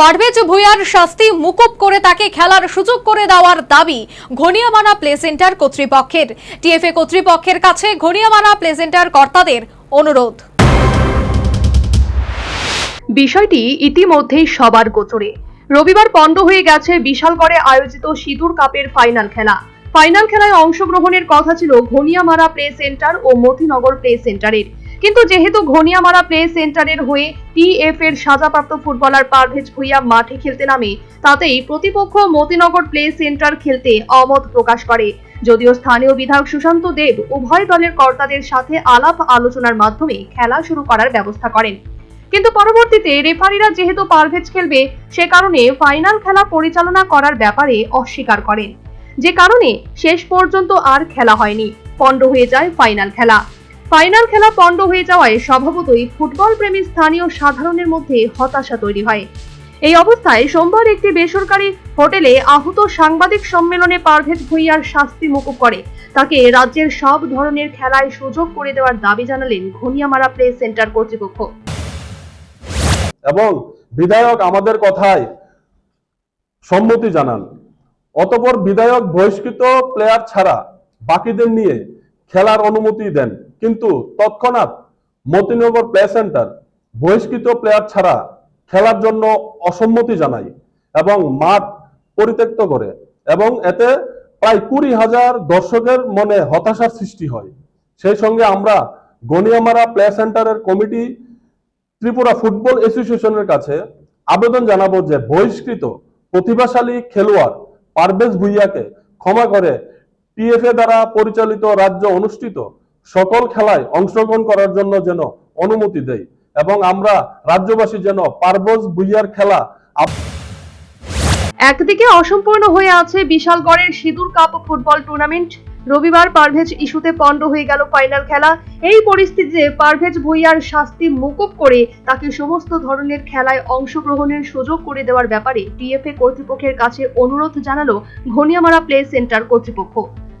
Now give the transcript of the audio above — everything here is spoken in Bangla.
পারভেজ ভুঁইয়ার শাস্তি মুকুব করে তাকে খেলার সুযোগ করে দেওয়ার দাবি ঘনিয়ামানা প্লে সেন্টার কর্তৃপক্ষের। টিএফএ কর্তৃপক্ষের কাছে ঘনিয়ামানা প্লে সেন্টার কর্তাদের অনুরোধ। বিষয়টি ইতিমধ্যেই সবার গোচরে। রবিবার পণ্ড হয়ে গেছে বিশালগড়ে আয়োজিত সিঁদুর কাপের ফাইনাল খেলা। ফাইনাল খেলায় অংশগ্রহণের কথা ছিল ঘনিয়ামারা প্লে সেন্টার ও মতিনগর প্লে সেন্টারের। কিন্তু যেহেতু ঘনিয়ামারা প্লে সেন্টারের হয়ে টিএফ এর সাজাপ্রাপ্ত ফুটবলার পারভেজ ভুইয়া মাঠে খেলতে নামে, তাতেই প্রতিপক্ষ মতিনগর প্লে সেন্টার খেলতে অমত প্রকাশ করে। যদিও স্থানীয় বিধায়ক সুশান্ত দেব উভয় দলের কর্তাদের সাথে আলাপ আলোচনার মাধ্যমে খেলা শুরু করার ব্যবস্থা করেন। কিন্তু পরবর্তীতে রেফারিরা যেহেতু পারভেজ খেলবে, সে কারণে ফাইনাল খেলা পরিচালনা করার ব্যাপারে অস্বীকার করেন। যে কারণে শেষ পর্যন্ত আর খেলা হয়নি। পণ্ড হয়ে যায় ফাইনাল খেলা। ফাইনাল খেলা পণ্ড হয়ে যাওয়ায় স্বভাবতই ফুটবল প্রেমী স্থানীয় সাধারণের মধ্যে হতাশা তৈরি হয়। এই অবস্থায় সোমবার একটি বেসরকারি হোটেলে আহত সাংবাদিক সম্মেলনে পারভেজ ভুইয়ার শাস্তি মুকুব করে। তাকে রাজ্যের সব ধরনের খেলায় সুযোগ করে দেওয়ার দাবি জানালেন ঘনিয়ামারা প্লে সেন্টার কর্তৃপক্ষ। এবং বিধায়ক আমাদের কথায় সম্মতি জানান। অতপর বিধায়ক বহিষ্কৃত প্লেয়ার ছাড়া বাকিদের নিয়ে খেলার অনুমতি দেন। কিন্তু তৎক্ষণাৎ মতিনগর প্লে সেন্টার বহিষ্কৃত প্লেয়ার ছাড়া খেলার জন্য অসম্মতি জানায় এবং মাঠ পরিত্যক্ত করে এবং এতে প্রায় কুড়ি হাজার দর্শকের মনে হতাশার সৃষ্টি হয়। সেই সঙ্গে আমরা গনিয়ামারা প্লে সেন্টারের কমিটি, ত্রিপুরা ফুটবল অ্যাসোসিয়েশনের কাছে আবেদন জানাব যে বহিষ্কৃত প্রতিভাশালী খেলোয়াড় পারভেজ ভুইয়াকে ক্ষমা করে টিএফএ দ্বারা পরিচালিত রাজ্য অনুষ্ঠিত সকল খেলায় অংশগ্রহণ করার জন্য যেন অনুমতি দেয় এবং আমরা রাজ্যবাসী যেন পারভেজ ভুইয়ার খেলা একদিকে অসম্পূর্ণ হয়ে আছে বিশালগড়ের সিঁদুর কাপ ফুটবল টুর্নামেন্ট। রবিবার পারভেজ ইস্যুতে পণ্ড হয়ে গেল ফাইনাল খেলা। এই পরিস্থিতিতে পারভেজ ভুইয়ার শাস্তি মুকুব করে তাকে সমস্ত ধরনের খেলায় অংশগ্রহণের সুযোগ করে দেওয়ার ব্যাপারে টিএফএ কর্তৃপক্ষের কাছে অনুরোধ জানালো ঘনিয়ামারা প্লে সেন্টার কর্তৃপক্ষ।